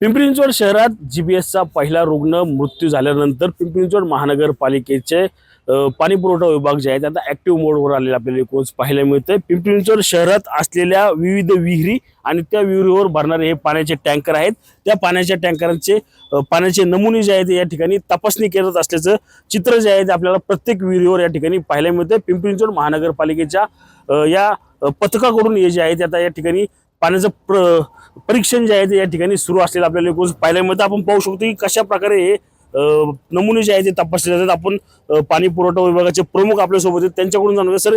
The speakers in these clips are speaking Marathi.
पिंपरी चिंचवड शहरात जीबीएसचा पहिला रुग्ण मृत्यू झाल्यानंतर पिंपरी चिंचवड महानगरपालिकेचे पाणी पुरवठा विभाग जे आहेत त्यांना ऍक्टिव्ह मोडवर आलेला आपल्याला एकूणच पाहायला मिळतंय. पिंपरी चिंचवड शहरात असलेल्या विविध विहिरी आणि त्या विहिरीवर भरणारे हे पाण्याचे टँकर आहेत. त्या पाण्याच्या टँकरांचे पाण्याचे नमुने जे आहेत या ठिकाणी तपासणी करत असल्याचं चित्र जे आहे ते आपल्याला प्रत्येक विहिरीवर या ठिकाणी पाहायला मिळतंय. पिंपरी चिंचवड महानगरपालिकेच्या या पथकाकडून हे जे आहे ते आता या ठिकाणी पाण्याचं प्र परीक्षण जे आहे ते या ठिकाणी सुरू असलेलं आपल्याला एकूण पाहायला मिळतं आपण पाहू शकतो की कशा प्रकारे हे नमुने जे आहे ते तपासले जातात. आपण पाणी पुरवठा विभागाचे प्रमुख आपल्यासोबत आहेत. त्यांच्याकडून जाणूया सर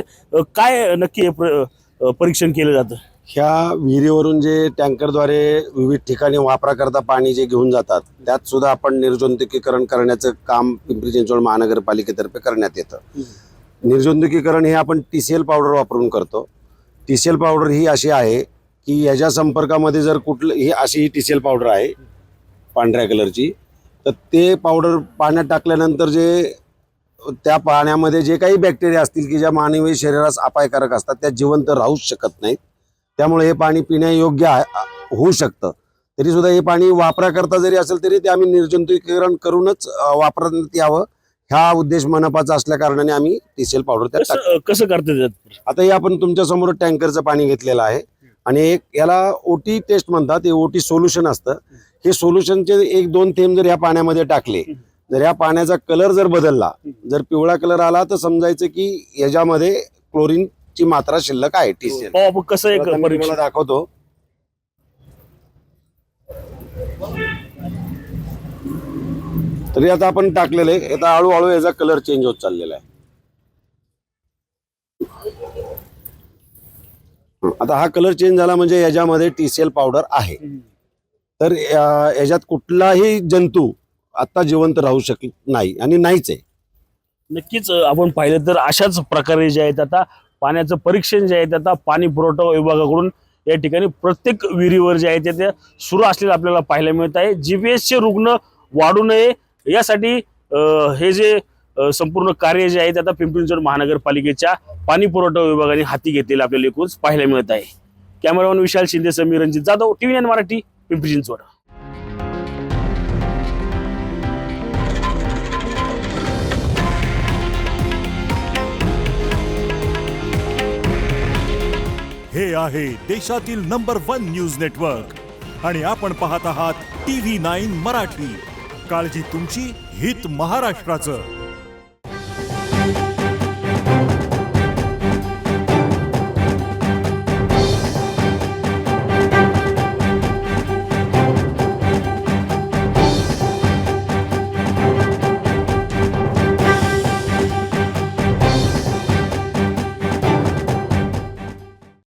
काय नक्की हे परीक्षण केलं जातं? ह्या विहिरीवरून जे टँकरद्वारे विविध ठिकाणी वापराकरता पाणी जे घेऊन जातात त्यात सुद्धा आपण निर्जंतुकीकरण करण्याचं काम पिंपरी चिंचवड महानगरपालिकेतर्फे करण्यात येतं. निर्जंतुकीकरण हे आपण टी सी एल पावडर वापरून करतो. टी सी एल पावडर ही अशी आहे की ह्याच्या संपर्कामध्ये जर कुठलं ही अशी ही टी सी एल पावडर आहे पांढऱ्या कलरची तर ते पावडर पाण्यात टाकल्यानंतर जे त्या पाण्यामध्ये जे काही बॅक्टेरिया असतील की ज्या मानवी शरीरास अपायकारक असतात त्या जिवंत राहूच शकत नाहीत त्यामुळे हे पाणी पिण्यायोग्य होऊ शकतं तरी सुद्धा हे पाणी वापराकरता जरी असेल तरी ते आम्ही निर्जंतुकीकरण करूनच वापरण्यात यावं ह्या उद्देश मनपाचा असल्या कारणाने आम्ही टीसीएल पावडर त्यात टाकतो. कसं करतात यात? आता हे आपण तुमच्यासमोर टँकरचं पाणी घेतलेलं आहे आणि एक याला ओटी टेस्ट म्हणतात हे ओटी सोल्युशन असतं. हे सोल्युशनचे एक दोन थेंब जर ह्या पाण्यामध्ये टाकले जर ह्या पाण्याचा कलर जर बदलला जर पिवळा कलर आला तर समजायचं की याच्यामध्ये क्लोरीनची मात्रा शिल्लक आहे टीसीएल पाहू आपण कसं एक आता मी परीक्षण? तुम्हाला दाखवतो. तरी आता आपण टाकलेलं आहे. आता हळूहळू याचा कलर चेंज होत चाललेला आहे. आता हा कलर चेंज झाला म्हणजे याच्यामध्ये टीसीएल पावडर आहे. तर याच्यात कुठलाही जंतू आता जिवंत राहू शकत नाही आणि नाहीच आहे. नक्कीच आपण पाहिलं तर अशाच प्रकारे जे आहेत आता पाण्याचं परीक्षण जे आहे ते आता पाणी पुरवठा विभागाकडून या ठिकाणी प्रत्येक विहिरीवर जे आहे ते ते सुरू असलेलं आपल्याला पाहायला मिळत आहे. जीपीएसचे रुग्ण वाढू नये यासाठी हे जे संपूर्ण कार्य जे आहे ते आता पिंपरी चिंचवड महानगरपालिकेच्या पाणी पुरवठा विभागाने हाती घेतलेलं आपल्याला एकूण पाहायला मिळत आहे. Cameraman Vishal Shinde Sameer Ranjit Jadhav TV nine Marathi Pimpri Chinchwad. हे आहे देशातील नंबर वन न्यूज नेटवर्क. आणि आपण पाहत आहात टी व्ही नाईन मराठी. काळजी तुमची हित महाराष्ट्राचं.